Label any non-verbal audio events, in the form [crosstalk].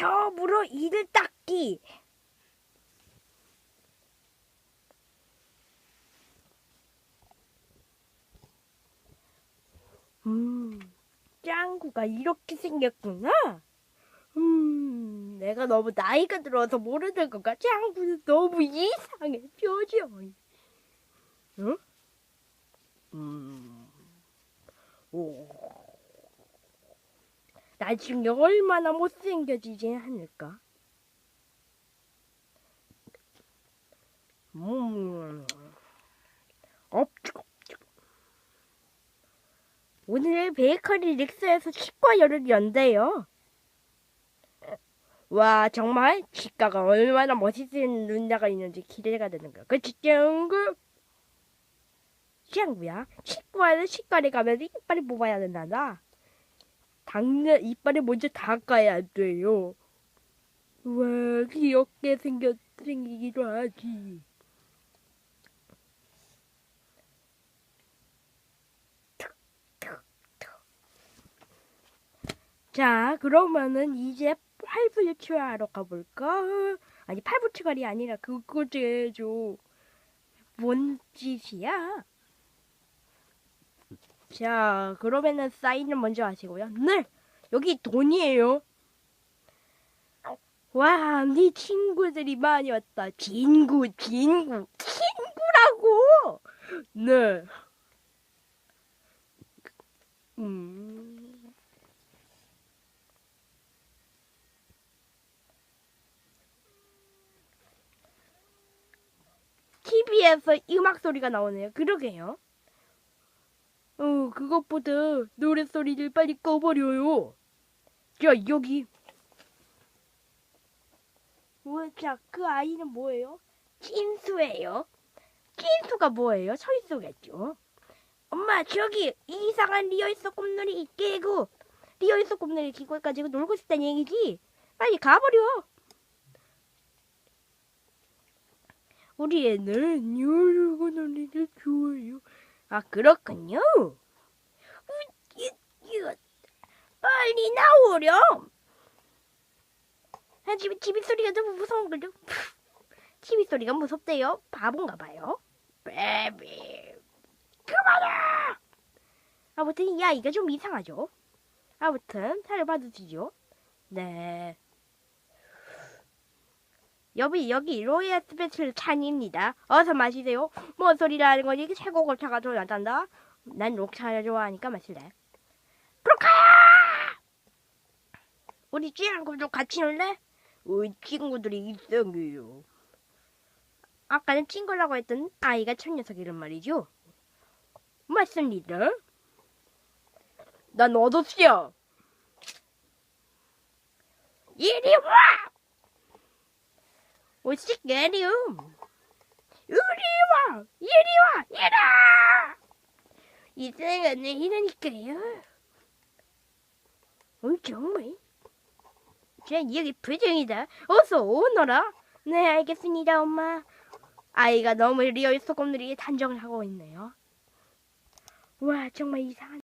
처음으로 이를 닦기. 음, 짱구가 이렇게 생겼구나. 음, 내가 너무 나이가 들어서 모르는 건가? 짱구는 너무 이상해, 표정이. 응? 음, 오. 나중에 얼마나 못생겨지지 않을까? 음, 업죽. 오늘 베이커리 릭스에서 치과 열을 연대요. 와, 정말 치과가 얼마나 멋있는 눈자가 있는지 기대가 되는 거야. 그치, 짱구? 짱구야, 치과에는 치과를 가면 이빨이 뽑아야 된단다. 당연 이빨을 먼저 닦아야 돼요. 와, 귀엽게 생겼, 생기기도 하지. 자, 그러면은 이제 팔불출하러 가볼까? 아니, 팔불출이 아니라 그거지, 죠. 뭔 짓이야? 자, 그러면은 사인을 먼저 하시고요. 네! 여기 돈이에요. 와, 네 친구들이 많이 왔다. 친구, 친구, 친구라고! 네. 음. TV에서 음악 소리가 나오네요. 그러게요. 어, 그것보다 노랫소리를 빨리 꺼버려요. 자, 여기. 뭐, 자, 그 아이는 뭐예요? 찐수예요. 찐수가 뭐예요? 철수겠죠. 엄마, 저기 이상한 리얼스 꼼놀이 깨고 리얼스 꼼놀이 기고 가지고 놀고 싶다는 얘기지. 빨리 가버려. 우리 애는 요르고 놀이를 좋아해요. 아, 그렇군요. 이거, 빨리 나오렴. 아, 집이, 집이 소리가 너무 무서운 걸요. [laughs] 집이 소리가 무섭대요. 바본가 봐요. 베비. 그만해! 아무튼 이 아이가 좀 이상하죠. 아무튼 차를 받으시죠. 네. 여기 여기 로얄 스페셜 찬입니다. 어서 마시세요. 뭔 소리라는 거지? 최고 골차가 더 낫단다. 난 녹차 좋아하니까 마실래. 브로카야! 우리 찌랑구도 같이 놀래? 우리 친구들이 이상해요. 아까는 친구라고 했던 아이가 첫 녀석 이름 말이죠. 맞습니다. 난 어도씨야. 이리 와! 오시게리움. 이리 와! 이리 와! 이라! 이상한 이라니까요. 어, 정말? 쟤 여기 표정이다. 어서 오너라. 네, 알겠습니다, 엄마. 아이가 너무 리얼 소금들이 단정을 하고 있네요. 와, 정말 이상한.